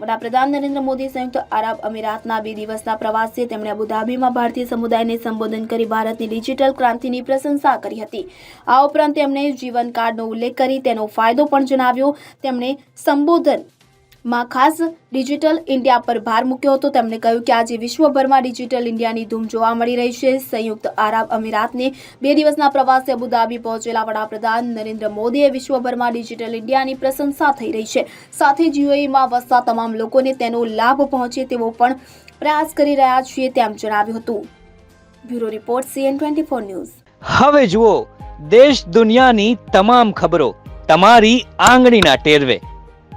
વડાપ્રધાન નરેન્દ્ર મોદી સંયુક્ત આરબ અમીરાતના બે દિવસના પ્રવાસે તેમણે અબુધાબીમાં ભારતીય સમુદાયને સંબોધન કરી ભારતની ડિજિટલ ક્રાંતિની પ્રશંસા કરી હતી. આ ઉપરાંત તેમણે જીવન કાર્ડનો ઉલ્લેખ કરી તેનો ફાયદો પણ જણાવ્યો. તેમણે સંબોધનમાં ખાસ ડિજિટલ ઇન્ડિયા પર ભાર મૂક્યો હતો. તેમણે કહ્યું કે આજે વિશ્વભરમાં ડિજિટલ ઇન્ડિયાની ધૂમ જોવા મળી રહી છે. સંયુક્ત આરબ અમીરાતને બે દિવસના પ્રવાસે અબુધાબી પહોંચેલા વડાપ્રધાન નરેન્દ્ર મોદીએ વિશ્વભરમાં ડિજિટલ ઇન્ડિયાની પ્રશંસા થઈ રહી છે. સાથે જ યુએઈમાં વસતા તમામ લોકોને તેનો લાભ પહોંચે તેવો પણ પ્રયાસ કરી રહ્યા છીએ તેમ જણાવ્યું હતું. Bureau report, CN twenty news. હવે જુઓ, દેશ દુનિયાની તમામ ખબરો તમારી આંગળીના ટેરવે.